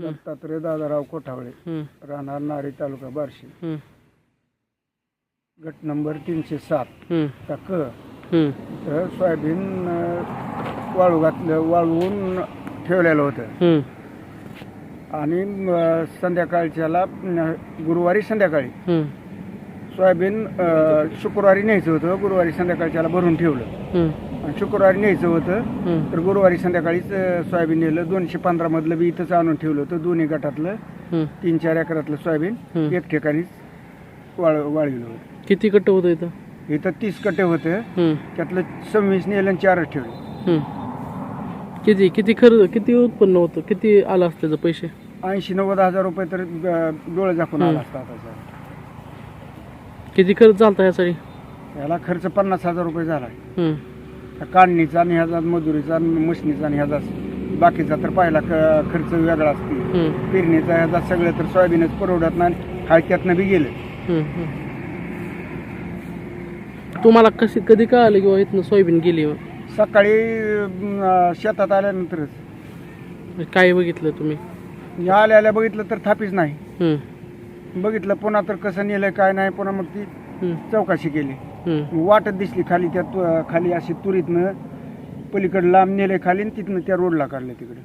दत्तात्रय दादाराव कोठावळे. राहणार नारी तालुका बार्शी. गट नंबर तीनशे सात. चा क. तर सोयाबीन वाळू घातलं वाळवून ठेवलेलं होतं. आणि संध्याकाळच्याला गुरुवारी संध्याकाळी. सोयाबीन शुक्रवारी न्यायचं होतं गुरुवारी संध्याकाळच्याला भरून ठेवलं. शुक्रवारी न्यायचं होतं. तर गुरुवारी संध्याकाळीच सोयाबीन नेलं. दोनशे पंधरा मधलं बी इथंच आणून ठेवलं होतं दोन्ही गटातलं. हं. तीन चार एकरातलं सोयाबीन. एक ठिकाणीच वाळ वाळविलं होतं. किती कट्ट होतं इथं? इथं तीस कट्टे होते. हं, त्यातलं सव्वीस नेलं आणि चारच ठेवले. किती किती खर्च किती उत्पन्न होतं? किती आलं असतं त्याचं पैसे? ऐंशी नव्वद हजार रुपये तर डोळे झाकून आला असता आता किती खर्च झालता ह्यासाठी? याला खर्च पन्नास हजार रुपये झाला. काढणीचा आणि ह्याचा मजुरीचा आणि मशनीचा आणि ह्याचा बाकीचा तर पहिला क- खर्च वेगळा असते. हं, पेरणीचा ह्याचा सगळं तर सोयाबीनच परवडत नाही हायत्यातनं बी गेलं. हं, हं. तुम्हाला कशी कधी कळालं किंवा इथनं सोयाबीन गेली मग? सकाळी अं, शेतात आल्यानंतरच. काय बघितलं तुम्ही? आल्या आल्या बघितलं तर थापीच नाही. हं, बघितलं पुन्हा तर कसं नेलं काय नाही पुन्हा मग ती हं, चौकशी केली. हं, वाटत दिसली खाली त्या तु- खाली अशी तुरीतनं पलीकडे लांब नेले खाली आणि तिथनं त्या रोडला काढलं तिकडे.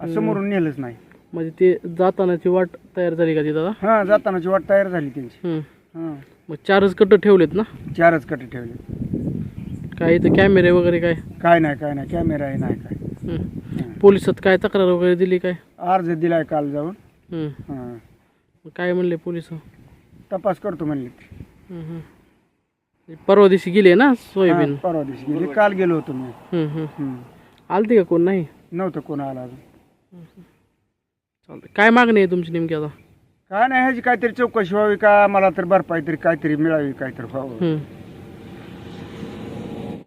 असं समोरून नेलंच नाही. म्हणजे ते जातानाची वाट तयार झाली का ती दादा? हा जातानाची वाट तयार झाली त्यांची. हा. मग चारच कट्ट ठेवलेत ना? चारच कटे ठेवले काय इथं कॅमेरे वगैरे काय? काय नाही काय नाही. कॅमेरा आहे नाही काय. हं. पोलिसात काय तक्रार वगैरे दिली काय? अर्ज दिलाय काल जाऊन. हा. मग काय म्हणले पोलीस? तपास करतो म्हणले. परवा दिवशी गेले ना सोयाबीन? हा, परवा दिवशी गेली. काल गेलो होतो मी. हम्म. आलते का कोण? नाही? नव्हतं कोण आला अजून. चालतंय. काय मागणी आहे तुमची नेमकी आता? काय नाही ह्याची काहीतरी चौकशी व्हावी का? मला तर भरपाई तरी काहीतरी मिळावी काहीतरी व्हावं.